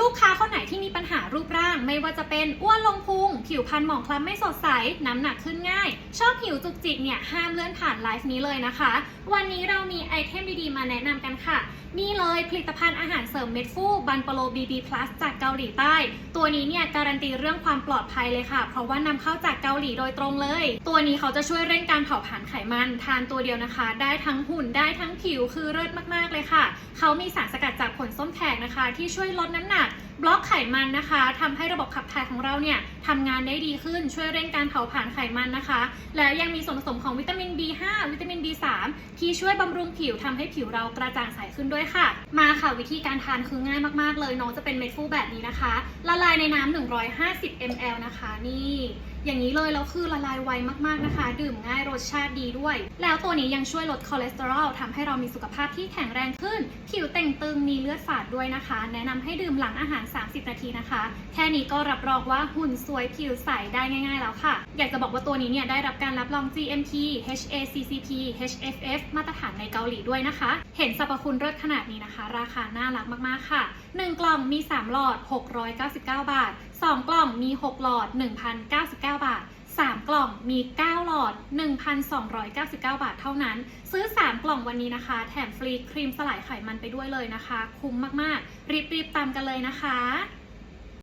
ลูกค้าคนไหนที่มีปัญหารูปร่าง ไม่ว่าจะเป็นอ้วนลงพุง ผิวพรรณหมองคล้ำไม่สดใส น้ำหนักขึ้นง่าย ชอบผิวจุกจิกเนี่ย ห้ามเลื่อนผ่านไลฟ์นี้เลยนะคะ วันนี้เรามีไอเทมดีๆ มาแนะนำกันค่ะ นี่เลยผลิตภัณฑ์อาหารเสริมเม็ดฟูบันปโลบีบีพลัสจากเกาหลีใต้ ตัวนี้เนี่ยการันตีเรื่องความปลอดภัยเลยค่ะ เพราะว่านำเข้าจากเกาหลีโดยตรงเลย ตัวนี้เขาจะช่วยเร่งการเผาผลาญไขมันทานตัวเดียวนะคะ ได้ทั้งหุ่นได้ทั้งผิวคือเลิศมากๆเลยค่ะ เขามีสารสกัดจากผลส้ม ที่ช่วยลดน้ำหนัก บล็อกไขมันนะคะทำให้ระบบขับถ่ายของเราเนี่ยทำงานได้ดีขึ้นช่วยเร่งการเผาผลาญไขมันนะคะ แล้วยังมีส่วนผสมของวิตามิน B5 วิตามิน B3 ที่ช่วยบำรุงผิวทำให้ผิวเรากระจ่างใสขึ้นด้วยค่ะ มาค่ะวิธีการทานคือง่ายมากๆเลยน้องจะเป็นเม็ดฟูแบบนี้นะคะ ละลายในน้ำ150 ml นะคะ นี่อย่างนี้เลยแล้วคือละลายไวมากๆนะคะ ดื่มง่ายรสชาติดีด้วย แล้วตัวนี้ยังช่วยลดคอเลสเตอรอลทำให้เรามีสุขภาพที่แข็งแรงขึ้น ผิวเต่งตึงมีเลือดฝาดด้วยนะคะ แนะนำให้ดื่มหลังอาหาร 30 นาทีนะคะ แค่นี้ก็รับรองว่าหุ่นสวยผิวใสได้ง่ายๆแล้วค่ะ อยากจะบอกว่าตัวนี้เนี่ยได้รับการรับรอง GMP HACCP HFF มาตรฐานในเกาหลีด้วยนะคะ เห็นสรรพคุณเลิศขนาดนี้นะคะ ราคาน่ารักมากๆค่ะ 1 กล่องมี 3 หลอด 699 บาท 2 กล่องมี 6 หลอด 1,099 บาท 3 กล่องมี 9 หลอด 1,299 บาทเท่านั้น ซื้อ 3 กล่องวันนี้นะคะ แถมฟรีครีมสลายไขมันไปด้วยเลยนะคะ คุ้มมาก ๆ รีบ ๆ ตามกันเลยนะคะ